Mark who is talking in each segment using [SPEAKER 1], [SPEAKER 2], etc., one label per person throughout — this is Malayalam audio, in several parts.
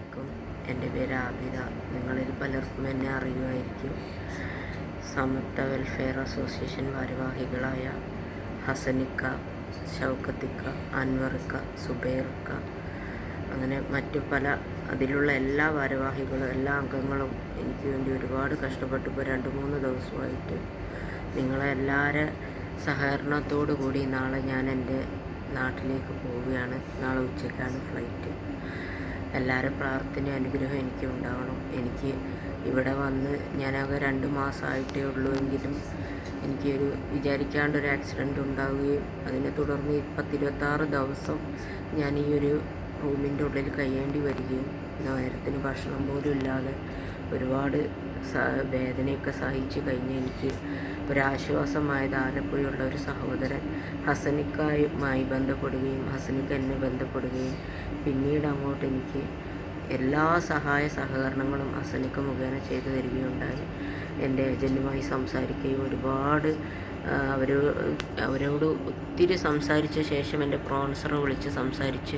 [SPEAKER 1] അലൈക്കും എന്റെ പേര് ആബിദ. നിങ്ങളിൽ പലർക്കും എന്നെ അറിയുമായിരിക്കും. സമത്വ വെൽഫെയർ അസോസിയേഷൻ ഭാരവാഹികളായ ഹസനിക്ക ഷൗക്കത്തിക്ക അൻവറിക്ക സുബൈറിക്ക. അങ്ങനെ മറ്റു പല അതിലുള്ള എല്ലാ ഭാരവാഹികളും എല്ലാ അംഗങ്ങളും എനിക്ക് വേണ്ടി ഒരുപാട് കഷ്ടപ്പെട്ടു. ഇപ്പോൾ രണ്ട് മൂന്ന് ദിവസമായിട്ട് നിങ്ങളെല്ലാവരെ സഹകരണത്തോടു കൂടി നാളെ ഞാൻ എന്റെ നാട്ടിലേക്ക് പോവുകയാണ്. നാളെ ഉച്ചയ്ക്കാണ് ഫ്ലൈറ്റ്. എല്ലാവരും പ്രാർത്ഥന അനുഗ്രഹം എനിക്ക് ഉണ്ടാവണം. എനിക്ക് ഇവിടെ വന്ന് ഞാനാകെ രണ്ട് മാസമായിട്ടേ ഉള്ളൂ എങ്കിലും എനിക്കൊരു വിചാരിക്കാണ്ടൊരു ആക്സിഡന്റ് ഉണ്ടാവുകയും അതിനെ തുടർന്ന് പത്തിരുപത്താറ് ദിവസം ഞാൻ ഈ ഒരു റൂമിന്റെ ഉള്ളിൽ കഴിയേണ്ടി വരികയും നേരത്തിന് ഭക്ഷണം പോലും ഇല്ലാതെ ഒരുപാട് വേദനയൊക്കെ സഹിച്ചു കഴിഞ്ഞ് എനിക്ക് ഒരാശ്വാസമായത് ആലപ്പുഴയുള്ള ഒരു സഹോദരൻ ഹസനിക്കായുമായി ബന്ധപ്പെടുകയും ഹസനിക്ക് എന്നെ ബന്ധപ്പെടുകയും പിന്നീട് അങ്ങോട്ട് എനിക്ക് എല്ലാ സഹായ സഹകരണങ്ങളും ഹസനിക്ക് മുഖേന ചെയ്തു തരികയുണ്ടായി. എന്റെ ഏജന്റുമായി സംസാരിക്കുകയും ഒരുപാട് അവർ അവരോട് ഒത്തിരി സംസാരിച്ച ശേഷം എന്റെ പ്രോൺസറെ വിളിച്ച് സംസാരിച്ച്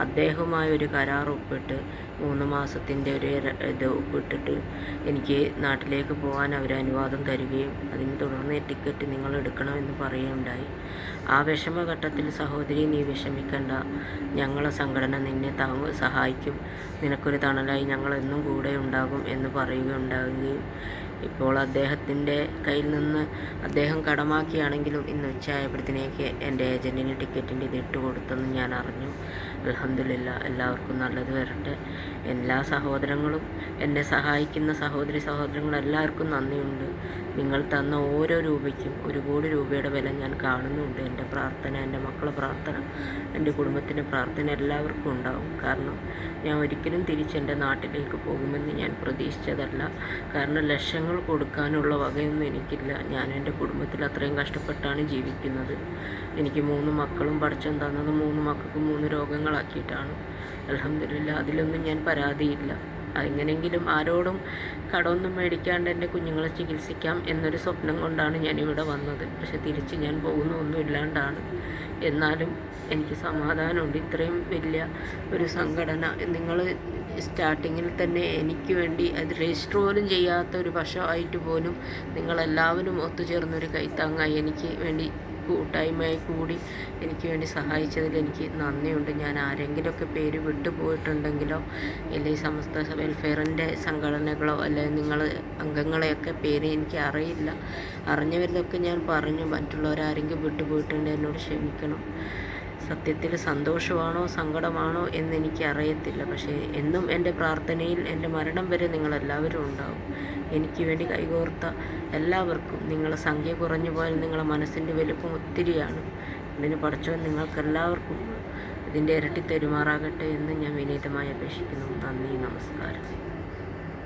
[SPEAKER 1] അദ്ദേഹവുമായി ഒരു കരാർ ഒപ്പിട്ട് മൂന്ന് മാസത്തിന്റെ ഒരു ഇത് ഒപ്പിട്ടിട്ട് എനിക്ക് നാട്ടിലേക്ക് പോകാൻ അവർ അനുവാദം തരികയും അതിന് തുടർന്ന് ടിക്കറ്റ് നിങ്ങൾ എടുക്കണമെന്ന് പറയുകയുണ്ടായി. ആ വിഷമഘട്ടത്തിൽ സഹോദരി നീ വിഷമിക്കണ്ട. ഞങ്ങളെ സംഘടന നിന്നെ താങ്ങ സഹായിക്കും. നിനക്കൊരു തണലായി ഞങ്ങൾ എന്നും കൂടെ ഉണ്ടാകും എന്ന് പറയുകയുണ്ടാകുകയും ഇപ്പോൾ അദ്ദേഹത്തിന്റെ കയ്യിൽ നിന്ന് അദ്ദേഹം കടമാക്കിയാണെങ്കിലും ഇന്ന് ഉച്ചയായപ്പോഴത്തേക്ക് എന്റെ ഏജന്റിന് ടിക്കറ്റിന്റെ ഇത് ഇട്ട് കൊടുത്തെന്ന് ഞാൻ അറിഞ്ഞു. അലഹമില്ല എല്ലാവർക്കും നല്ലത് വരട്ടെ. എല്ലാ സഹോദരങ്ങളും എന്നെ സഹായിക്കുന്ന സഹോദരി സഹോദരങ്ങളും എല്ലാവർക്കും നന്ദിയുണ്ട്. നിങ്ങൾ തന്ന ഓരോ രൂപയ്ക്കും ഒരു കോടി രൂപയുടെ വില ഞാൻ കാണുന്നുണ്ട്. എന്റെ പ്രാർത്ഥന എന്റെ മക്കളെ പ്രാർത്ഥന എന്റെ കുടുംബത്തിന്റെ പ്രാർത്ഥന എല്ലാവർക്കും ഉണ്ടാവും. കാരണം ഞാൻ ഒരിക്കലും തിരിച്ച് എന്റെ നാട്ടിലേക്ക് പോകുമെന്ന് ഞാൻ പ്രതീക്ഷിച്ചതല്ല. കാരണം ലക്ഷങ്ങൾ കൊടുക്കാനുള്ള വകയൊന്നും എനിക്കില്ല. ഞാൻ എന്റെ കുടുംബത്തിൽ അത്രയും കഷ്ടപ്പെട്ടാണ് ജീവിക്കുന്നത്. എനിക്ക് മൂന്ന് മക്കളും പഠിച്ചം തന്നത് മൂന്ന് മക്കൾക്ക് മൂന്ന് രോഗങ്ങളാക്കിയിട്ടാണ്. അലഹമില്ല അതിലൊന്നും ഞാൻ പരാതിയില്ല. എങ്ങനെയെങ്കിലും ആരോടും കടമൊന്നും മേടിക്കാണ്ട് എന്റെ കുഞ്ഞുങ്ങളെ ചികിത്സിക്കാം എന്നൊരു സ്വപ്നം കൊണ്ടാണ് ഞാനിവിടെ വന്നത്. പക്ഷെ തിരിച്ച് ഞാൻ പോകുന്ന ഒന്നും ഇല്ലാണ്ടാണ്. എന്നാലും എനിക്ക് സമാധാനമുണ്ട്. ഇത്രയും വലിയ ഒരു സംഘടന നിങ്ങൾ സ്റ്റാർട്ടിങ്ങിൽ തന്നെ എനിക്ക് വേണ്ടി അത് രജിസ്റ്റർ പോലും ചെയ്യാത്ത ഒരു വശമായിട്ട് പോലും നിങ്ങളെല്ലാവരും ഒത്തുചേർന്നൊരു കൈത്താങ്ങായി എനിക്ക് വേണ്ടി കൂട്ടായ്മയായി കൂടി എനിക്ക് വേണ്ടി സഹായിച്ചതിൽ എനിക്ക് നന്ദിയുണ്ട്. ഞാൻ ആരെങ്കിലുമൊക്കെ പേര് വിട്ടുപോയിട്ടുണ്ടെങ്കിലോ അല്ലെങ്കിൽ സമസ്ത വെൽഫെയറിന്റെ സംഘടനകളോ അല്ലെങ്കിൽ നിങ്ങൾ അംഗങ്ങളെയൊക്കെ പേര് എനിക്ക് അറിയില്ല. അറിഞ്ഞവരിതൊക്കെ ഞാൻ പറഞ്ഞു മറ്റുള്ളവരാരെങ്കിലും വിട്ടുപോയിട്ടുണ്ടെങ്കിൽ എന്നോട് ക്ഷമിക്കണം. സത്യത്തിൽ സന്തോഷമാണോ സങ്കടമാണോ എന്ന് എനിക്ക് അറിയത്തില്ല പക്ഷേ എന്നും എന്റെ പ്രാർത്ഥനയിൽ എന്റെ മരണം വരെ നിങ്ങളെല്ലാവരും ഉണ്ടാവും. എനിക്ക് വേണ്ടി കൈകോർത്ത എല്ലാവർക്കും നിങ്ങളെ സംഖ്യ കുറഞ്ഞു പോയാൽ നിങ്ങളുടെ മനസ്സിന്റെ വലുപ്പം ഒത്തിരിയാണ്. ഇതിന് പഠിച്ചവൻ നിങ്ങൾക്കെല്ലാവർക്കും ഇതിന്റെ ഇരട്ടി തെരുമാറാകട്ടെ എന്ന് ഞാൻ വിനീതമായി അപേക്ഷിക്കുന്നു. നന്ദി നമസ്കാരം.